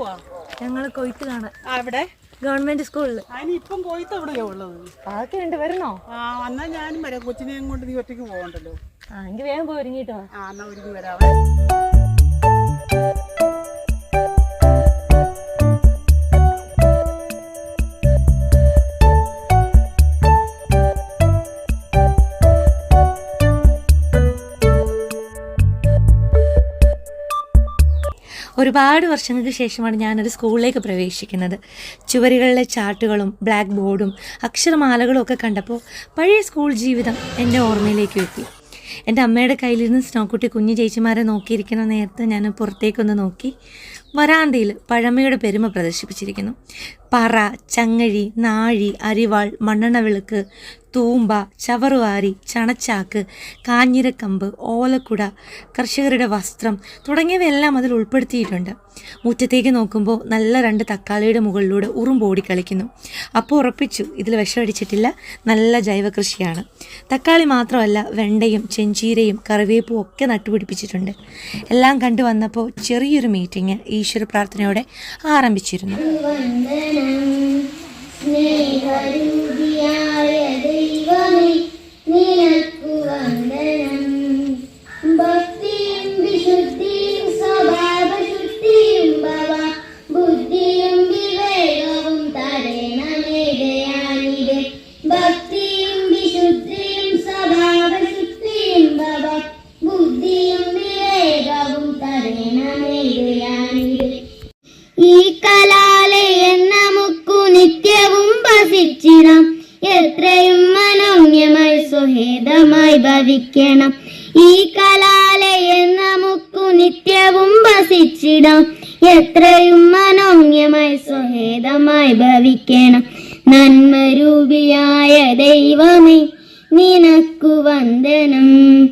പോവാ? ഞങ്ങൾ കൊയ്ത്ത് കാണാൻ ഇവിടെ ഗവൺമെന്റ് സ്കൂളിൽ അതിന് ഇപ്പം കൊയ്ത്ത് എവിടെയാ ഉള്ളത്? അതൊക്കെ ഉണ്ട് വരണോ? ആ എന്നാ ഞാനും വരാം. കൊച്ചിനെയും കൊണ്ട് നീ ഒറ്റയ്ക്ക് പോകണ്ടല്ലോ. ആ എങ്കിൽ വേഗം പോയി ഒരുങ്ങിട്ടോ ആ എന്നാ ഒരുങ്ങി വരാവേ. ഒരുപാട് വർഷങ്ങൾക്ക് ശേഷമാണ് ഞാനൊരു സ്കൂളിലേക്ക് പ്രവേശിക്കുന്നത്. ചുവരുകളിലെ ചാർട്ടുകളും ബ്ലാക്ക് ബോർഡും അക്ഷരമാലകളും ഒക്കെ കണ്ടപ്പോൾ പഴയ സ്കൂൾ ജീവിതം എന്റെ ഓർമ്മയിലേക്ക് എത്തി. എന്റെ അമ്മയുടെ കയ്യിലിരുന്ന് സ്നോക്കുട്ടി കുഞ്ഞു ചേച്ചിമാരെ നോക്കിയിരിക്കുന്ന നേരത്ത് ഞാൻ പുറത്തേക്കൊന്ന് നോക്കി വരാന്തയിൽ പഴമയുടെ പെരുമ പ്രദർശിപ്പിച്ചിരിക്കുന്നു. പറ ചങ്ങഴി നാഴി അരിവാൾ മണ്ണെണ്ണവിളക്ക് തൂമ്പ ചവറുവാരി ചണച്ചാക്ക് കാഞ്ഞിരക്കമ്പ് ഓലക്കുട കർഷകരുടെ വസ്ത്രം തുടങ്ങിയവയെല്ലാം അതിൽ ഉൾപ്പെടുത്തിയിട്ടുണ്ട്. മുറ്റത്തേക്ക് നോക്കുമ്പോൾ നല്ല രണ്ട് തക്കാളിയുടെ മുകളിലൂടെ ഉറുമ്പോടി കളിക്കുന്നു അപ്പോൾ ഉറപ്പിച്ചു ഇതിൽ വിഷമടിച്ചിട്ടില്ല നല്ല ജൈവ കൃഷിയാണ് തക്കാളി മാത്രമല്ല വെണ്ടയും ചെഞ്ചീരയും കറിവേപ്പും ഒക്കെ നട്ടുപിടിപ്പിച്ചിട്ടുണ്ട്. എല്ലാം കണ്ടു വന്നപ്പോൾ ചെറിയൊരു മീറ്റിംഗ് ഈശ്വര പ്രാർത്ഥനയോടെ ആരംഭിച്ചിരുന്നു. വന്ദനം സ്നേഹരൂപിയായ ദൈവമേ നിനക്കു ഭസിച്ചിടാം എത്രയും മനോമ്യമായി സ്വഹേതമായി ഭവിക്കണം. നന്മരൂപിയായ ദൈവമേ നിനക്കു വന്ദനം.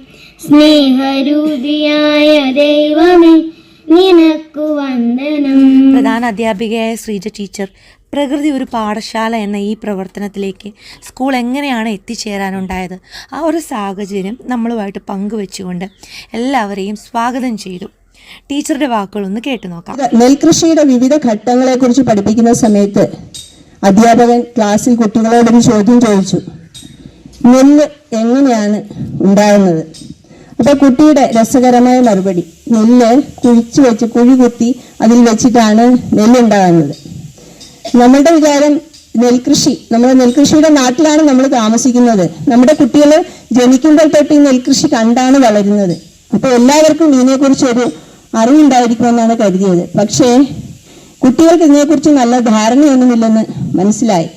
സ്നേഹരൂപിയായ ദൈവമേ നിനക്കു വന്ദനം. പ്രധാന അധ്യാപികയായ ശ്രീജ ടീച്ചർ പ്രകൃതി ഒരു പാഠശാല എന്ന ഈ പ്രവർത്തനത്തിലേക്ക് സ്കൂൾ എങ്ങനെയാണ് എത്തിച്ചേരാനുണ്ടായത്? ആ ഒരു സാഹചര്യം നമ്മളുമായിട്ട് പങ്കുവെച്ചുകൊണ്ട് എല്ലാവരെയും സ്വാഗതം ചെയ്തു. ടീച്ചറുടെ വാക്കുകളൊന്ന് കേട്ടു നോക്കാം. നെൽകൃഷിയുടെ വിവിധ ഘട്ടങ്ങളെ കുറിച്ച് പഠിപ്പിക്കുന്ന സമയത്ത് അധ്യാപകൻ ക്ലാസ്സിൽ കുട്ടികളോടൊരു ചോദ്യം ചോദിച്ചു. നെല്ല് എങ്ങനെയാണ് ഉണ്ടാകുന്നത്? അപ്പൊ കുട്ടിയുടെ രസകരമായ മറുപടി നെല്ല് കുഴിച്ചു വെച്ച് കുഴി കുത്തി അതിൽ വെച്ചിട്ടാണ് നെല്ലുണ്ടാകുന്നത് നമ്മളുടെ വിചാരം നെൽകൃഷി നമ്മുടെ നെൽകൃഷിയുടെ നാട്ടിലാണ് നമ്മൾ താമസിക്കുന്നത്. നമ്മുടെ കുട്ടികൾ ജനിക്കുമ്പോൾ തൊട്ട് ഈ നെൽകൃഷി കണ്ടാണ് വളരുന്നത്. അപ്പൊ എല്ലാവർക്കും ഇതിനെക്കുറിച്ച് ഒരു അറിവുണ്ടായിരിക്കുമെന്നാണ് കരുതിയത്. പക്ഷേ കുട്ടികൾക്ക് ഇതിനെക്കുറിച്ച് നല്ല ധാരണയൊന്നുമില്ലെന്ന് മനസ്സിലായി.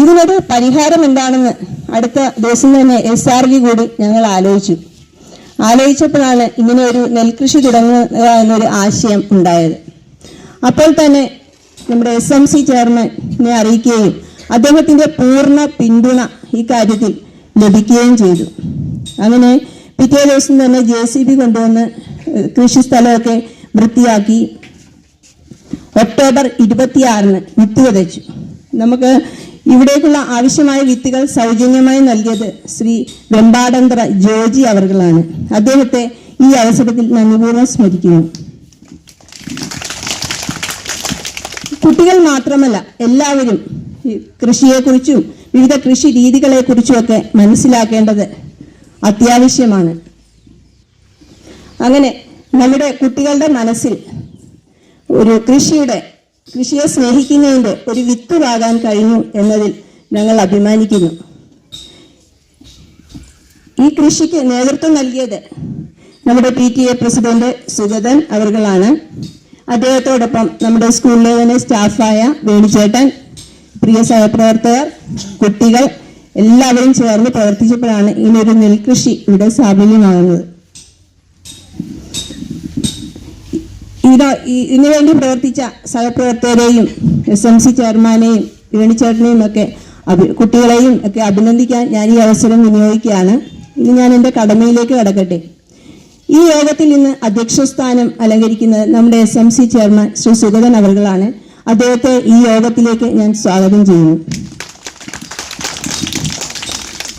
ഇതിനൊരു പരിഹാരം എന്താണെന്ന് അടുത്ത ദിവസം തന്നെ എസ് ആർ വി കൂടി ഞങ്ങൾ ആലോചിച്ചു. ആലോചിച്ചപ്പോഴാണ് ഇങ്ങനെ ഒരു നെൽകൃഷി തുടങ്ങുക എന്നൊരു ആശയം ഉണ്ടായത്. അപ്പോൾ തന്നെ നമ്മുടെ എസ് എം സി ചെയർമാനെ അറിയിക്കുകയും അദ്ദേഹത്തിന്റെ പൂർണ പിന്തുണ ഈ കാര്യത്തിൽ ലഭിക്കുകയും ചെയ്തു. അങ്ങനെ പിറ്റേ ദിവസം തന്നെ ജെ സി ബി കൊണ്ടുവന്ന് കൃഷിസ്ഥലമൊക്കെ വൃത്തിയാക്കി ഒക്ടോബർ ഇരുപത്തിയാറിന് വിത്ത് വിതച്ചു. നമുക്ക് ഇവിടേക്കുള്ള ആവശ്യമായ വിത്തുകൾ സൗജന്യമായി നൽകിയത് ശ്രീ വെമ്പാടന്ത്ര ജോജി അവർകളാണ്. അദ്ദേഹത്തെ ഈ അവസരത്തിൽ നന്ദിപൂർവം സ്മരിക്കുന്നു. കുട്ടികൾ മാത്രമല്ല എല്ലാവരും കൃഷിയെക്കുറിച്ചും വിവിധ കൃഷി രീതികളെക്കുറിച്ചുമൊക്കെ മനസ്സിലാക്കേണ്ടത് അത്യാവശ്യമാണ്. അങ്ങനെ നമ്മുടെ കുട്ടികളുടെ മനസ്സിൽ ഒരു കൃഷിയുടെ കൃഷിയെ സ്നേഹിക്കുന്നതിന്റെ ഒരു വിത്തുവാകാൻ കഴിഞ്ഞു എന്നതിൽ ഞങ്ങൾ അഭിമാനിക്കുന്നു. ഈ കൃഷിക്ക് നേതൃത്വം നൽകിയത് നമ്മുടെ P T A president Sugathan അവർകളാണ്. അദ്ദേഹത്തോടൊപ്പം നമ്മുടെ സ്കൂളിലെ തന്നെ സ്റ്റാഫായ വേണിച്ചേട്ടൻ പ്രിയ സഹപ്രവർത്തകർ കുട്ടികൾ എല്ലാവരും ചേർന്ന് പ്രവർത്തിച്ചപ്പോഴാണ് ഇങ്ങനൊരു നെൽകൃഷി ഇവിടെ സാഫല്യമാകുന്നത്. ഇത് ഇതിനുവേണ്ടി വേണ്ടി പ്രവർത്തിച്ച സഹപ്രവർത്തകരെയും എസ് എം സി ചെയർമാനെയും വേണിച്ചേട്ടനെയും ഒക്കെ അഭി കുട്ടികളെയും ഒക്കെ അഭിനന്ദിക്കാൻ ഞാൻ ഈ അവസരം വിനിയോഗിക്കുകയാണ്. ഇനി ഞാൻ എന്റെ കടമയിലേക്ക് കടക്കട്ടെ. ഈ യോഗത്തിൽ ഇന്ന് അധ്യക്ഷസ്ഥാനം അലങ്കരിക്കുന്നത് നമ്മുടെ S M C chairman Shri Sugathan അവർകളാണ് അദ്ദേഹത്തെ ഈ യോഗത്തിലേക്ക് ഞാൻ സ്വാഗതം ചെയ്യുന്നു.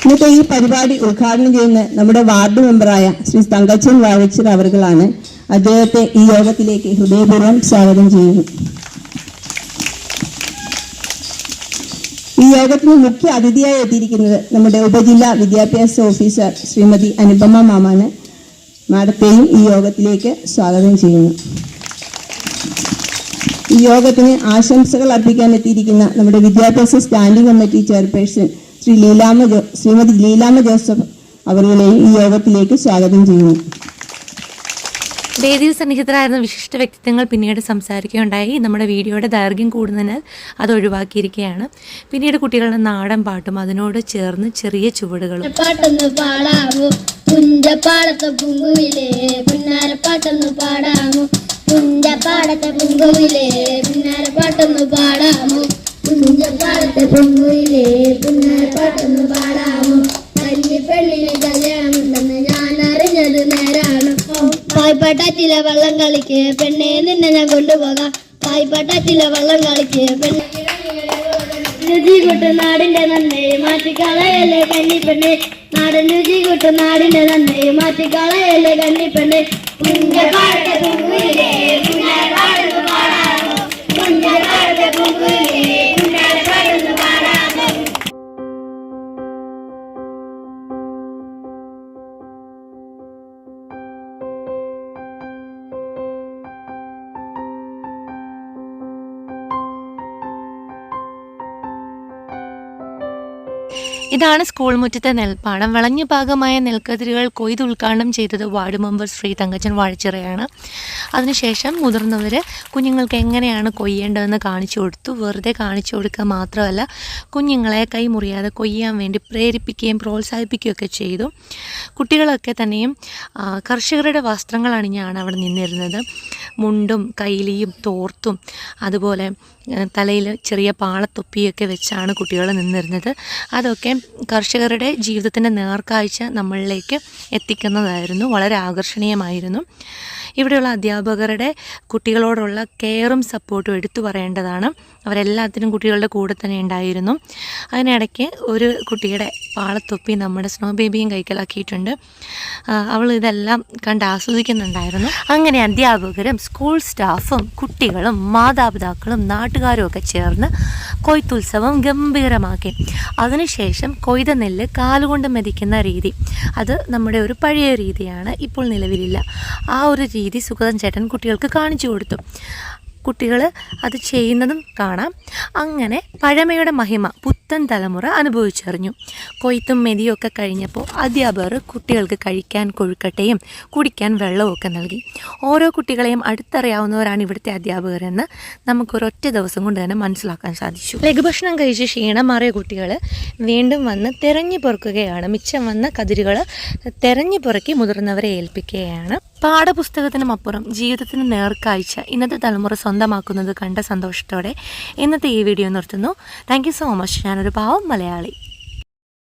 ഇന്നത്തെ ഈ പരിപാടി ഉദ്ഘാടനം ചെയ്യുന്ന നമ്മുടെ വാർഡ് മെമ്പറായ ശ്രീ തങ്കച്ചൻ വാഴച്ചർ അവർകളാണ് അദ്ദേഹത്തെ ഈ യോഗത്തിലേക്ക് ഹൃദയപൂർവം സ്വാഗതം ചെയ്യുന്നു. ഈ യോഗത്തിന് മുഖ്യ അതിഥിയായി എത്തിയിരിക്കുന്നത് നമ്മുടെ ഉപജില്ലാ വിദ്യാഭ്യാസ ഓഫീസർ ശ്രീമതി അനുപമ മാമാണ്. മാഡത്തെയും ഈ യോഗത്തിലേക്ക് സ്വാഗതം ചെയ്യുന്നു. ഈ യോഗത്തിന് ആശംസകൾ അർപ്പിക്കാൻ എത്തിയിരിക്കുന്ന നമ്മുടെ വിദ്യാഭ്യാസ standing committee chairperson Shri Leelamma Shrimati Leelamma Joseph അവരുടെയും ഈ യോഗത്തിലേക്ക് സ്വാഗതം ചെയ്യുന്നു. വേദിയിൽ സന്നിഹിതരായിരുന്ന വിശിഷ്ട വ്യക്തിത്വങ്ങൾ പിന്നീട് സംസാരിക്കുകയുണ്ടായി. നമ്മുടെ വീഡിയോയുടെ ദൈർഘ്യം കൂടുന്നതിനാൽ അത് ഒഴിവാക്കിയിരിക്കുകയാണ്. പിന്നീട് കുട്ടികളുടെ നാടൻ പാട്ടും അതിനോട് ചേർന്ന് ചെറിയ ചുവടുകളും. പാട്ടൊന്ന് പാടാമോ? പുഞ്ചപ്പാടത്തെ പുങ്കുവിലെ പുന്നാരപ്പാട്ടൊന്ന് പാടാമോ? പുഞ്ചപ്പാടത്തെ പുങ്കുവിലെ പുന്നാരപ്പാട്ടൊന്ന് പാടാമോ? പുഞ്ചപ്പാടത്തെ പൊങ്കുവിലെ പുന്നാരപ്പാട്ടൊന്ന് പാടാമോ? കല്ലിപ്പെണ്ണിന് കല്യാണമുണ്ടെന്ന് പായ്പാട്ടാറ്റിലെ വള്ളം കളിക്ക്. പെണ്ണെ നിന്നെ ഞാൻ കൊണ്ടുപോകാം. പായ്പാട്ടാറ്റിലെ വള്ളം കളിക്ക്. പെണ്ണെ രുചി കൂട്ടും നാടിന്റെ നന്ദി. മാറ്റിക്കളയല്ലേ കന്നിപ്പെണ്ണെ നാടൻ രുചി കൂട്ടും നാടിന്റെ നന്ദി. മാറ്റിക്കളയല്ലേ കന്നിപ്പെണ്ണെ ഇതാണ് സ്കൂൾ മുറ്റത്തെ നെൽപ്പാടം വിളഞ്ഞ ഭാഗമായ നെൽക്കതിരുകൾ കൊയ്ത് ഉദ്ഘാടനം ചെയ്തത് വാർഡ് മെമ്പർ ശ്രീ തങ്കച്ചൻ വാഴച്ചിറയാണ്. അതിനുശേഷം മുതിർന്നവർ കുഞ്ഞുങ്ങൾക്ക് എങ്ങനെയാണ് കൊയ്യേണ്ടതെന്ന് കാണിച്ചു കൊടുത്തു. വെറുതെ കാണിച്ചു കൊടുക്കുക മാത്രമല്ല കുഞ്ഞുങ്ങളെ കൈമുറിയാതെ കൊയ്യാൻ വേണ്ടി പ്രേരിപ്പിക്കുകയും പ്രോത്സാഹിപ്പിക്കുകയൊക്കെ ചെയ്തു. കുട്ടികളൊക്കെ തന്നെയും കർഷകരുടെ വസ്ത്രങ്ങൾ അണിഞ്ഞാണ് അവിടെ നിന്നിരുന്നത്. മുണ്ടും കൈലിയും തോർത്തും അതുപോലെ തലയിൽ ചെറിയ പാളത്തൊപ്പിയൊക്കെ വെച്ചാണ് കുട്ടികൾ നിന്നിരുന്നത്. അതൊക്കെ കർഷകരുടെ ജീവിതത്തിന്റെ നേർക്കാഴ്ച നമ്മളിലേക്ക് എത്തിക്കുന്നതായിരുന്നു. വളരെ ആകർഷണീയമായിരുന്നു. ഇവിടെയുള്ള അധ്യാപകരുടെ കുട്ടികളോടുള്ള കെയറും സപ്പോർട്ടും എടുത്തു പറയേണ്ടതാണ്. അവരെല്ലാത്തിനും കുട്ടികളുടെ കൂടെ തന്നെ ഉണ്ടായിരുന്നു. അതിനിടയ്ക്ക് ഒരു കുട്ടിയുടെ പാളത്തൊപ്പി നമ്മുടെ സ്നോ ബേബിയും കൈക്കലാക്കിയിട്ടുണ്ട്. അവൾ ഇതെല്ലാം കണ്ട് ആസ്വദിക്കുന്നുണ്ടായിരുന്നു. അങ്ങനെ അധ്യാപകരും സ്കൂൾ സ്റ്റാഫും കുട്ടികളും മാതാപിതാക്കളും നാട്ടുകാരും ഒക്കെ ചേർന്ന് കൊയ്ത്തുത്സവം ഗംഭീരമാക്കി. അതിനുശേഷം കൊയ്ത നെല്ല് കാലുകൊണ്ട് മെതിക്കുന്ന രീതി. അത് നമ്മുടെ ഒരു പഴയ രീതിയാണ്. ഇപ്പോൾ നിലവിലില്ല. ആ ഒരു രീതി സുഗതൻ ചേട്ടൻ കുട്ടികൾക്ക് കാണിച്ചു കൊടുത്തു. കുട്ടികൾ അത് ചെയ്യുന്നതും കാണാം. അങ്ങനെ പഴമയുടെ മഹിമ പുത്തൻ തലമുറ അനുഭവിച്ചറിഞ്ഞു. കൊയ്ത്തും മെതിയും ഒക്കെ കഴിഞ്ഞപ്പോൾ അധ്യാപകർ കുട്ടികൾക്ക് കഴിക്കാൻ കൊഴുക്കട്ടയും കുടിക്കാൻ വെള്ളവും ഒക്കെ നൽകി. ഓരോ കുട്ടികളെയും അടുത്തറിയാവുന്നവരാണ് ഇവിടുത്തെ അധ്യാപകരെന്ന് നമുക്കൊരൊറ്റ ദിവസം കൊണ്ട് തന്നെ മനസ്സിലാക്കാൻ സാധിച്ചു. ലഘുഭക്ഷണം കഴിച്ച് ക്ഷീണം മാറിയ കുട്ടികൾ വീണ്ടും വന്ന് തെരഞ്ഞു പൊറുക്കുകയാണ്. മിച്ചം വന്ന കതിരുകൾ തെരഞ്ഞു പൊറുക്കി മുതിർന്നവരെ ഏൽപ്പിക്കുകയാണ്. പാഠപുസ്തകത്തിനും അപ്പുറം ജീവിതത്തിന് നേർക്കാഴ്ച ഇന്നത്തെ തലമുറ സ്വന്തമാക്കുന്നത് കണ്ട സന്തോഷത്തോടെ ഇന്നത്തെ ഈ വീഡിയോ നിർത്തുന്നു. താങ്ക് സോ മച്ച് ഞാനൊരു പാവം മലയാളി.